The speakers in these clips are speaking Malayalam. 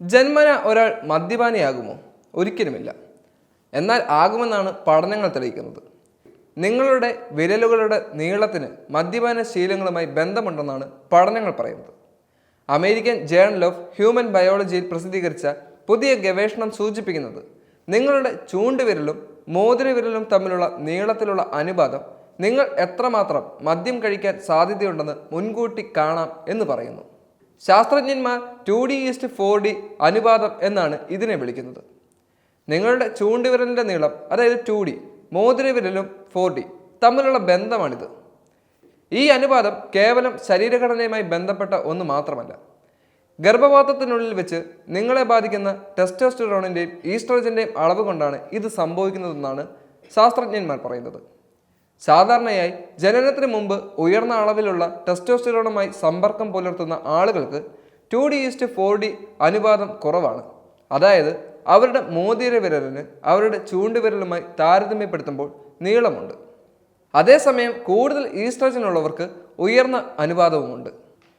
ജന്മന ഒരാൾ മദ്യപാനിയാകുമോ? ഒരിക്കലുമില്ല. എന്നാൽ ആകുമെന്നാണ് പഠനങ്ങൾ തെളിയിക്കുന്നത്. നിങ്ങളുടെ വിരലുകളുടെ നീളത്തിന് മദ്യപാന ശീലങ്ങളുമായി ബന്ധമുണ്ടെന്നാണ് പഠനങ്ങൾ പറയുന്നത്. അമേരിക്കൻ ജേണൽ ഓഫ് ഹ്യൂമൻ ബയോളജിയിൽ പ്രസിദ്ധീകരിച്ച പുതിയ ഗവേഷണം സൂചിപ്പിക്കുന്നത് നിങ്ങളുടെ ചൂണ്ടുവിരലും മോതിരവിരലും തമ്മിലുള്ള നീളത്തിലുള്ള അനുപാതം നിങ്ങൾ എത്രമാത്രം മദ്യം കഴിക്കാൻ സാധ്യതയുണ്ടെന്ന് മുൻകൂട്ടി കാണാം എന്ന് പറയുന്നു. ശാസ്ത്രജ്ഞന്മാർ two D is to four D അനുപാതം എന്നാണ് ഇതിനെ വിളിക്കുന്നത്. നിങ്ങളുടെ ചൂണ്ടുവിരലിന്റെ നീളം അതായത് ടു ഡി മോതിരവിരലും ഫോർ ഡി തമ്മിലുള്ള ബന്ധമാണിത്. ഈ അനുപാതം കേവലം ശരീരഘടനയുമായി ബന്ധപ്പെട്ട ഒന്ന് മാത്രമല്ല. ഗർഭപാത്രത്തിനുള്ളിൽ വെച്ച് നിങ്ങളെ ബാധിക്കുന്ന ടെസ്റ്റോസ്റ്റിറോണിന്റെയും ഈസ്ട്രോജന്റെയും അളവ് കൊണ്ടാണ് ഇത് സംഭവിക്കുന്നതെന്നാണ് ശാസ്ത്രജ്ഞന്മാർ പറയുന്നത്. സാധാരണയായി ജനനത്തിന് മുമ്പ് ഉയർന്ന അളവിലുള്ള ടെസ്റ്റോസ്റ്റിറോണുമായി സമ്പർക്കം പുലർത്തുന്ന ആളുകൾക്ക് two D is to four D അനുപാതം കുറവാണ്. അതായത് അവരുടെ മോതിര വിരലിന് അവരുടെ ചൂണ്ടുവിരലുമായി താരതമ്യപ്പെടുത്തുമ്പോൾ നീളമുണ്ട്. അതേസമയം കൂടുതൽ ഈസ്ട്രജൻ ഉള്ളവർക്ക് ഉയർന്ന അനുപാതവുമുണ്ട്.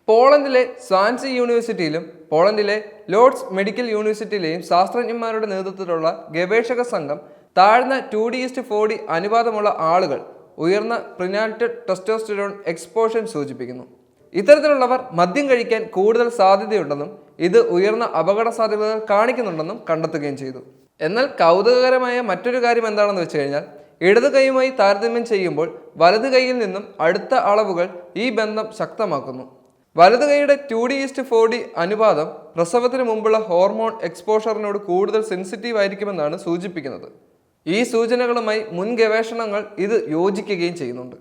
പോളണ്ടിലെ സാൻസി യൂണിവേഴ്സിറ്റിയിലും പോളണ്ടിലെ ലോർഡ്സ് മെഡിക്കൽ യൂണിവേഴ്സിറ്റിയിലെയും ശാസ്ത്രജ്ഞന്മാരുടെ നേതൃത്വത്തിലുള്ള ഗവേഷക സംഘം താഴ്ന്ന two D is to four D അനുപാതമുള്ള ആളുകൾ ഉയർന്ന പ്രിനാൾട്ടഡ് ടെസ്റ്റോസ്റ്റിറോൺ എക്സ്പോഷൻ സൂചിപ്പിക്കുന്നു. ഇത്തരത്തിലുള്ളവർ മദ്യം കഴിക്കാൻ കൂടുതൽ സാധ്യതയുണ്ടെന്നും ഇത് ഉയർന്ന അപകട സാധ്യതകൾ കാണിക്കുന്നുണ്ടെന്നും കണ്ടെത്തുകയും ചെയ്തു. എന്നാൽ കൗതുകകരമായ മറ്റൊരു കാര്യം എന്താണെന്ന് വെച്ച് കഴിഞ്ഞാൽ ഇടത് കൈയുമായി താരതമ്യം ചെയ്യുമ്പോൾ വലത് കൈയിൽ നിന്നും അടുത്ത അളവുകൾ ഈ ബന്ധം ശക്തമാക്കുന്നു. വലത് കൈയുടെ two D is to four D അനുപാതം പ്രസവത്തിന് മുമ്പുള്ള ഹോർമോൺ എക്സ്പോഷറിനോട് കൂടുതൽ സെൻസിറ്റീവ് ആയിരിക്കുമെന്നാണ് സൂചിപ്പിക്കുന്നത്. ഈ സൂചനകളുമായി മുൻ ഗവേഷണങ്ങൾ ഇത് യോജിക്കുകയും ചെയ്യുന്നുണ്ട്.